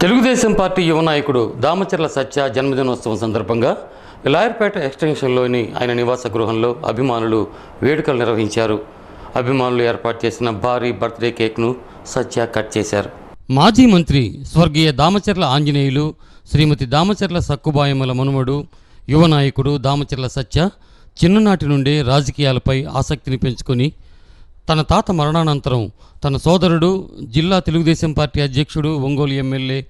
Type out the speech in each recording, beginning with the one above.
Telugu Desam party యువ నాయకుడు దామచర్ల సత్య జన్మదినోత్సవం సందర్భంగా లాయర్పేట ఎక్స్టెన్షన్లోని ఆయన నివాస గృహంలో అభిమానులు వేడుకలు నిర్వహించారు. అభిమానులు ఏర్పాటు చేసిన భారీ బర్త్డే కేక్ను సత్య కట్ చేశారు. మాజీ మంత్రి స్వర్గీయ దామచర్ల ఆంజనేయులు శ్రీమతి దామచర్ల సక్కుబాయమ్మల మనుమడు యువ నాయకుడు దామచర్ల సత్య చిన్ననాటి నుండే రాజకీయాలపై ఆసక్తిని పెంచుకొని తన తాత మరణానంతరం తన సోదరుడు జిల్లా తెలుగుదేశం పార్టీ అధ్యక్షుడు ఒంగోలు ఎమ్మెల్యే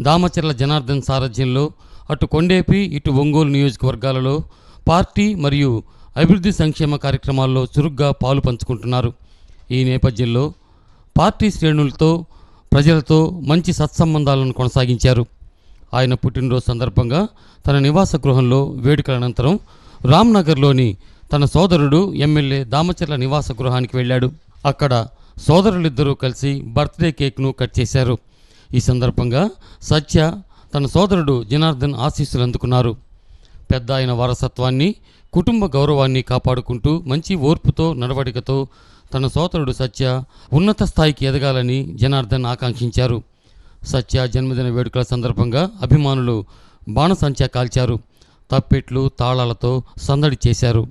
దామచర్ల జనార్దన్ సారథ్యంలో అటు కొండేపి ఇటు ఒంగోలు నియోజకవర్గాలలో పార్టీ మరియు అభివృద్ధి సంక్షేమ కార్యక్రమాల్లో చురుగ్గా పాలు పంచుకుంటున్నారు. ఈ నేపథ్యంలో పార్టీ శ్రేణులతో ప్రజలతో మంచి సత్సంబంధాలను కొనసాగించారు. ఆయన పుట్టినరోజు సందర్భంగా తన నివాస గృహంలో వేడుకల అనంతరం రామ్నగర్లోని తన సోదరుడు ఎమ్మెల్యే దామచర్ల నివాస గృహానికి వెళ్ళాడు. అక్కడ సోదరులిద్దరూ కలిసి బర్త్డే కేక్ను కట్ చేశారు. ఈ సందర్భంగా సత్య తన సోదరుడు జనార్దన్ ఆశీస్సులు అందుకున్నారు. పెద్ద ఆయన వారసత్వాన్ని కుటుంబ గౌరవాన్ని కాపాడుకుంటూ మంచి ఓర్పుతో నడవడికతో తన సోదరుడు సత్య ఉన్నత స్థాయికి ఎదగాలని జనార్దన్ ఆకాంక్షించారు. సత్య జన్మదిన వేడుకల సందర్భంగా అభిమానులు బాణసంచా కాల్చారు. తప్పెట్లు తాళాలతో సందడి చేశారు.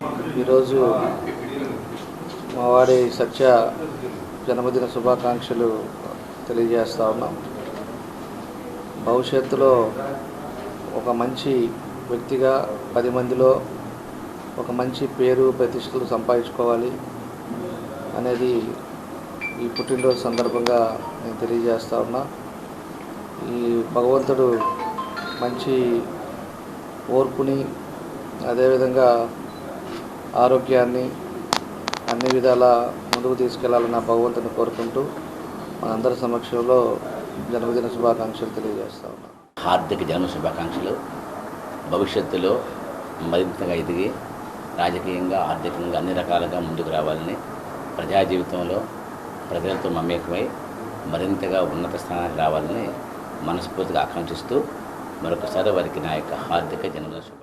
ఈరోజు మా వారి సత్య జన్మదిన శుభాకాంక్షలు తెలియజేస్తా ఉన్నాం. భవిష్యత్తులో ఒక మంచి వ్యక్తిగా పది మందిలో ఒక మంచి పేరు ప్రతిష్టలు సంపాదించుకోవాలి అనేది ఈ పుట్టినరోజు సందర్భంగా నేను తెలియజేస్తా ఉన్నా. ఈ భగవంతుడు మంచి ఓర్పుని అదేవిధంగా ఆరోగ్యాన్ని అన్ని విధాల ముందుకు తీసుకెళ్ళాలన్న భగవంతుని కోరుకుంటూ మనందరి సమక్షంలో జన్మదిన శుభాకాంక్షలు తెలియజేస్తా ఉన్నాం హార్దిక జన్మ శుభాకాంక్షలు. భవిష్యత్తులో మరింతగా ఎదిగి రాజకీయంగా ఆర్థికంగా అన్ని రకాలుగా ముందుకు రావాలని ప్రజా జీవితంలో ప్రజలతో మమేకమై మరింతగా ఉన్నత స్థానానికి రావాలని మనస్ఫూర్తిగా ఆకాంక్షిస్తూ మరొకసారి వారికి నా యొక్క హార్దిక జన్మదిన